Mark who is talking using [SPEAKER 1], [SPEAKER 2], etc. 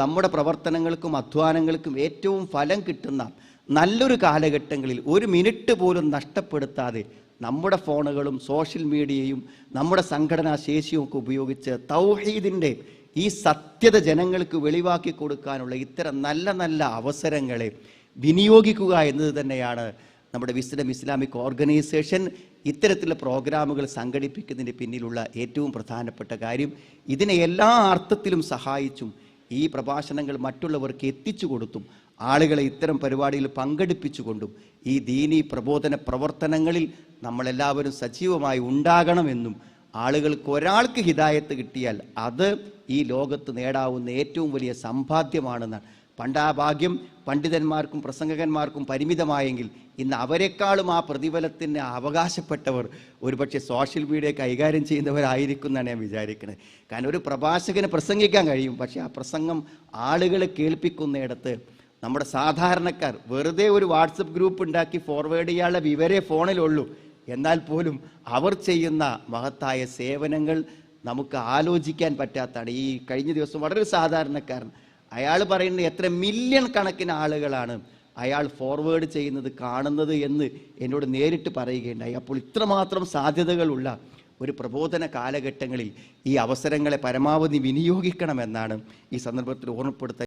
[SPEAKER 1] നമ്മുടെ പ്രവർത്തനങ്ങൾക്കും അധ്വാനങ്ങൾക്കും ഏറ്റവും ഫലം കിട്ടുന്ന നല്ലൊരു കാലഘട്ടങ്ങളിൽ ഒരു മിനിറ്റ് പോലും നഷ്ടപ്പെടുത്താതെ നമ്മുടെ ഫോണുകളും സോഷ്യൽ മീഡിയയും നമ്മുടെ സംഘടനാ ശേഷിയും ഒക്കെ ഉപയോഗിച്ച് തൗഹീദിന്റെ ഈ സത്യത ജനങ്ങൾക്ക് വെളിവാക്കി കൊടുക്കാനുള്ള ഇത്തരം നല്ല നല്ല അവസരങ്ങളെ വിനിയോഗിക്കുക എന്നത് തന്നെയാണ് നമ്മുടെ വിസ്ഡം ഇസ്ലാമിക് ഓർഗനൈസേഷൻ ഇത്തരത്തിലുള്ള പ്രോഗ്രാമുകൾ സംഘടിപ്പിക്കുന്നതിന്റെ പിന്നിലുള്ള ഏറ്റവും പ്രധാനപ്പെട്ട കാര്യം. ഇതിനെ എല്ലാ അർത്ഥത്തിലും സഹായിച്ചും ഈ പ്രഭാഷണങ്ങൾ മറ്റുള്ളവർക്ക് എത്തിച്ചു കൊടുത്തും ആളുകളെ ഇത്തരം പരിപാടിയിൽ പങ്കെടുപ്പിച്ചുകൊണ്ടും ഈ ദീനീ പ്രബോധന പ്രവർത്തനങ്ങളിൽ നമ്മളെല്ലാവരും സജീവമായി ഉണ്ടാകണമെന്നും ആളുകൾക്ക് ഒരാൾക്ക് ഹിതായത്ത് കിട്ടിയാൽ അത് ഈ ലോകത്ത് നേടാവുന്ന ഏറ്റവും വലിയ സമ്പാദ്യമാണെന്നാണ് പണ്ട് ആ ഭാഗ്യം പണ്ഡിതന്മാർക്കും പ്രസംഗകന്മാർക്കും പരിമിതമായെങ്കിൽ ഇന്ന് അവരെക്കാളും ആ പ്രതിഫലത്തിന് അവകാശപ്പെട്ടവർ ഒരുപക്ഷെ സോഷ്യൽ മീഡിയ കൈകാര്യം ചെയ്യുന്നവരായിരിക്കും എന്നാണ് ഞാൻ വിചാരിക്കുന്നത് കാരണം ഒരു പ്രഭാഷകന് പ്രസംഗിക്കാൻ കഴിയും പക്ഷേ ആ പ്രസംഗം ആളുകളെ കേൾപ്പിക്കുന്നിടത്ത് നമ്മുടെ സാധാരണക്കാർ വെറുതെ ഒരു വാട്സപ്പ് ഗ്രൂപ്പ് ഉണ്ടാക്കി ഫോർവേഡ് ചെയ്യാനുള്ള വിവരേ ഫോണിലുള്ളൂ. എന്നാൽ പോലും അവർ ചെയ്യുന്ന മഹത്തായ സേവനങ്ങൾ നമുക്ക് ആലോചിക്കാൻ പറ്റാത്തതാണ്. ഈ കഴിഞ്ഞ ദിവസം വളരെ സാധാരണക്കാരൻ അയാൾ പറയുന്നത് എത്ര മില്യൺ കണക്കിന് ആളുകളാണ് അയാൾ ഫോർവേഡ് ചെയ്യുന്നത് കാണുന്നത് എന്ന് എന്നോട് നേരിട്ട് പറയുകയുണ്ടായി. അപ്പോൾ ഇത്രമാത്രം സാധ്യതകളുള്ള ഒരു പ്രബോധന കാലഘട്ടങ്ങളിൽ ഈ അവസരങ്ങളെ പരമാവധി വിനിയോഗിക്കണമെന്നാണ് ഈ സന്ദർഭത്തിൽ ഓർമ്മപ്പെടുത്താൻ